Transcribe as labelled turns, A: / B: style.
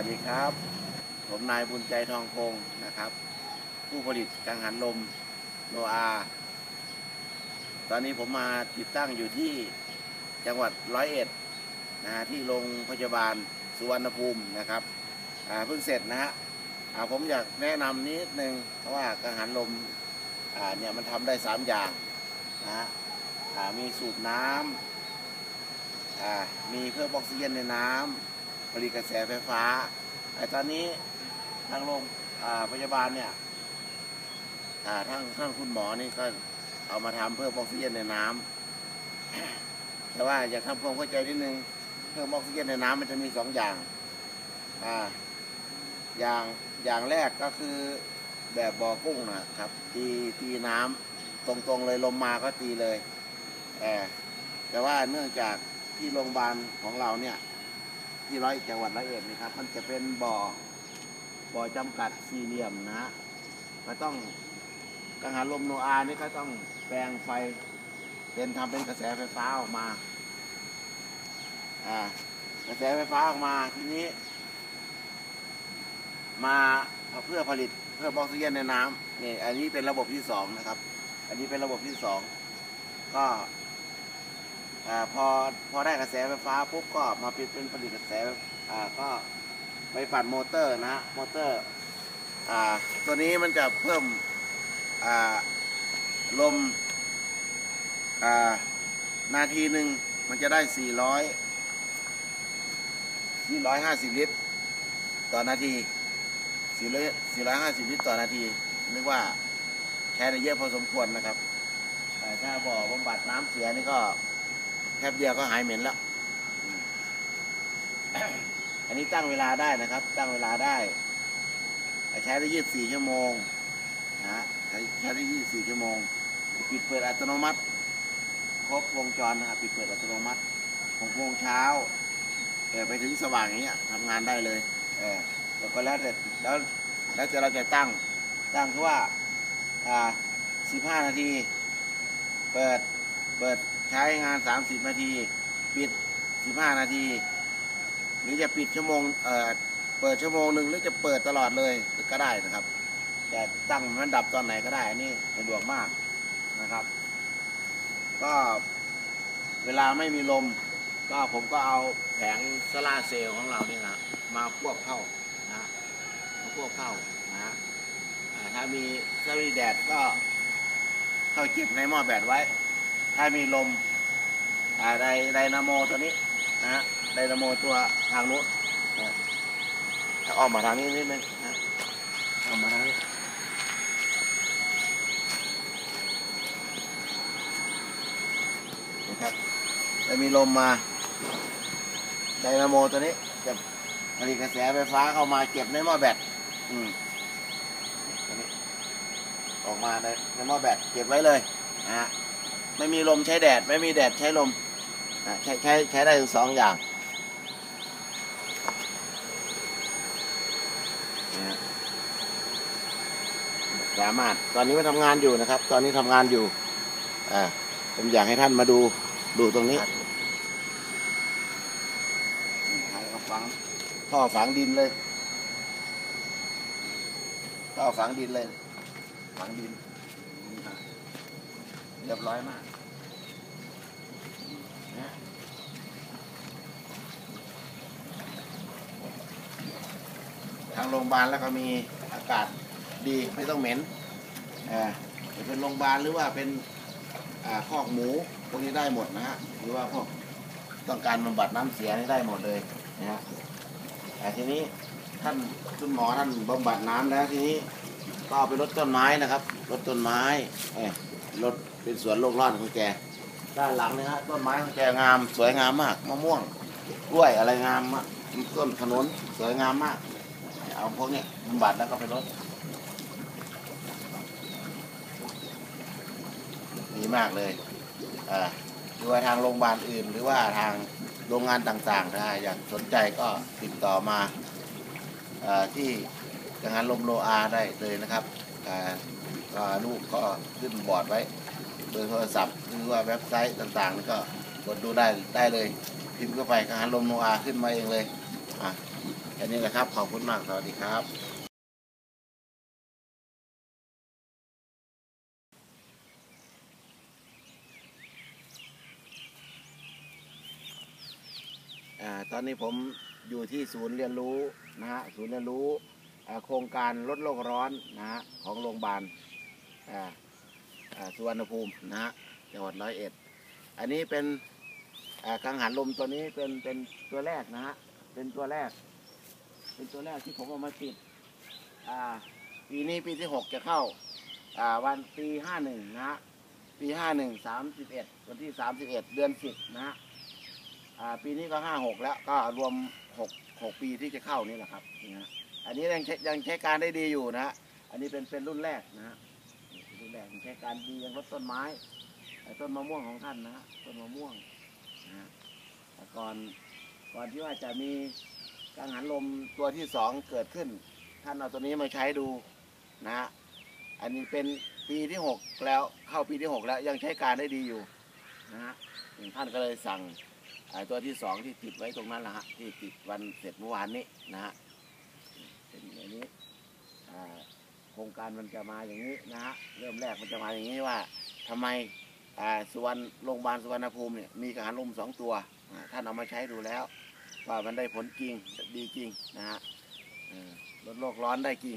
A: วัสดีครับ ผมนายบุญใจทองคงนะครับ ผู้ผลิตกังหันลมโนอาตอนนี้ผมมาติดตั้งอยู่ที่จังหวัดร้อยเอ็ดนะฮะที่โรงพยาบาลสุวรรณภูมินะครับเพิ่งเสร็จนะฮะผมอยากแนะนำนิดนึงเพราะว่ากังหันลมเนี่ยมันทำได้สามอย่างนะฮะมีสูบน้ำมีเพิ่มออกซิเจนในน้ำ ผลิตกระแสไฟฟ้าไอ้ตอนนี้ทางโรงพยาบาลเนี่ยอ่างทั้งคุณหมอนี่ก็เอามาทำเพิ่มออกซิเจนในน้ำแต่ว่าอยากทำความเข้าใจนิดนึงเพิ่มออกซิเจนในน้ำมันจะมีสองอย่างอ่าอย่างอย่างแรกก็คือแบบบ่อกุ้งนะครับ ตีตีน้ำตรงๆเลยลมมาก็ตีเลยแต่ว่าเนื่องจากที่โรงพยาบาลของเราเนี่ย ที่ร้อยจังหวัดร้อยเอ็ดนี่ครับ มันจะเป็นบ่อบ่อจำกัดสี่เหลี่ยมนะฮะก็ต้องกังหันลมโนอานี่ก็ต้องแปลงไฟเป็นทำเป็นกระแสไฟฟ้าออกมาอ่ากระแสไฟฟ้าออกมาทีนี้ มาเพื่อผลิตเพื่อออกซิเจนในน้ำนี่อันนี้เป็นระบบที่สองนะครับ อันนี้เป็นระบบที่สองก็ อพอพอได้กระแสไฟฟ้าปุ๊บก็มาเป็นเป็นผลิตกระแสอ่าก็ไปปั่นมอเตอร์นะฮะมอเตอร์อ่าตัวนี้มันจะเพิ่มอ่าลมอ่านาทีหนึ่งมันจะได้ 400 450 ลิตร ต่อนาที400 450 ลิตรต่อนาทีนึกว่าใช้ได้เยอะพอสมควรนะครับ แต่ถ้าบ่อบำบัดน้ำเสียนี่ก็ แป๊บเดียวก็หายเหม็นแล้ว อันนี้ตั้งเวลาได้นะครับ ตั้งเวลาได้ ใช้ได้ยี่สี่ชั่วโมงนะฮะใช้ได้ยี่สี่ชั่วโมง ปิดเปิดอัตโนมัติ ครบวงจรนะครับปิดเปิดอัตโนมัติหกโมงเช้าเออไปถึงสว่างอย่างเงี้ยทำงานได้เลยเออแล้วก็แล้วแต่แล้วแล้วจะเราจะตั้งตั้งคือว่าอ่าสิบห้านาที เปิด เปิดใช้งาน 30 นาที ปิด 15 นาที หรือจะปิดชั่วโมงเอ่อเปิดชั่วโมงหนึ่งหรือจะเปิดตลอดเลยก็ได้นะครับ แต่ตั้งมันดับตอนไหนก็ได้อันนี้สะดวกมากนะครับ ก็เวลาไม่มีลม ก็ผมก็เอาแผงโซลาเซลล์ของเราเนี่ยนะมาควบเข้านะมาควบเข้านะถ้ามีถ้ามีแดดก็เข้าเก็บในหม้อแบตไว้ ถ้ามีลมอ่าไดไดนาโมตัวนี้นะฮะไดนาโมตัวทางนู้นนะถ้าออกมาทางนี้นิดนึงนะออกมาทางนี้นะครับจะมีลมมาไดนาโมตัวนี้จะผลิตกระแสไฟฟ้าเข้ามาเก็บในหม้อแบตอืมตัวนี้ออกมาในในหม้อแบตเก็บไว้เลยนะฮะ ไม่มีลมใช้แดด ไม่มีแดดใช้ลมใช้ใช้ใช้ได้ทั้งสองอย่างสามารถตอนนี้มาทำงานอยู่นะครับ ตอนนี้ทำงานอยู่อ่าผมอยากให้ท่านมาดูดูตรงนี้ฝังท่อฝังดินเลยท่อฝังดินเลยฝังดิน เรียบร้อยมากทางโรงพยาบาลแล้วก็มีอากาศดีไม่ต้องเหม็นอ่อจะเป็นโรงพยาบาลหรือว่าเป็นอ่าคอกหมูพวกนี้ได้หมดนะฮะหรือว่าพวกต้องการบำบัดน้ำเสียนี่ได้หมดเลยนะฮะแต่ทีนี้ท่านคุณหมอท่านบำบัดน้ำแล้วทีนี้ก็เอาไปรดต้นไม้นะครับรดต้นไม้เอ้ย รดเป็นสวนโลกร่อนของแก ด้านหลังนะฮะต้นไม้ของแกงาม สวยงามมากมะม่วงกล้วยอะไรงามมากต้นขนุนสวยงามมาก เอาพวกนี้บำบัดแล้วก็ไปลดดีมากเลยอ่าหรือว่าทางโรงพยาบาลอื่น หรือว่าทางโรงงานต่างๆนะอยากสนใจก็ติดต่อมาอ่าที่งหันลมโลอาได้เลยนะครับอ่า ลูกก็ขึ้นบอร์ดไว้เบอร์โทรศัพท์หรือว่าเว็บไซต์ต่างๆนี่ก็กดดูได้ได้เลย พิมพ์เข้าไปกังหันลมโลอาขึ้นมาเองเลยอะแค่นี้แหละครับ ขอบคุณมากสวัสดีครับอ่าตอนนี้ผมอยู่ที่ศูนย์เรียนรู้นะฮะศูนย์เรียนรู้โครงการลดโลกร้อนนะฮะของโรงพยาบาล สุวรรณภูมินะฮะจังหวัดร้อยเอ็ด อันนี้เป็นอ่ากังหันลมตัวนี้เป็นเป็นตัวแรกนะฮะ เป็นตัวแรก เป็นตัวแรกที่ผมเอามาติดอ่าปีนี้ปีที่หกจะเข้าอ่าวันปีห้าหนึ่งนะฮะ ปีห้าหนึ่งสามสิบเอ็ดวันที่สามสิบเอ็ดเดือนสิบนะฮะอ่าปีนี้ก็ห้าหกแล้วก็รวมหกหกปีที่จะเข้านี่แหละครับนี่ฮะอันนี้ยังใช้ยังใช้การได้ดีอยู่นะฮะ อันนี้เป็นเป็นรุ่นแรกนะฮะ แรกยังใช้การดียังลดต้นไม้ต้นมะม่วงของท่านนะต้นมะม่วงนะก่อนก่อนที่ว่าจะมีกังหันลมตัวที่สองเกิดขึ้น ท่านเอาตัวนี้มาใช้ดูนะ อันนี้เป็นปีที่หกแล้วเข้าปีที่หกแล้วยังใช้การได้ดีอยู่นะฮะท่านก็เลยสั่งตัวที่สองที่ติดไว้ตรงนั้นละฮะที่ติดวันเสร็จเมื่อวานนี้นะฮะเป็นอย่างนี้อ่า ครงการมันจะมาอย่างนี้นะฮะเริ่มแรกมันจะมาอย่างนี้ว่าทำไมสุวรรณโรงพยาบาลสุวรรณภูมิเนี่ยมีกังหันลมสองตัวท่านเอามาใช้ดูแล้ว ว่ามันได้ผลจริงดีจริงนะฮะลดโลกร้อนได้จริง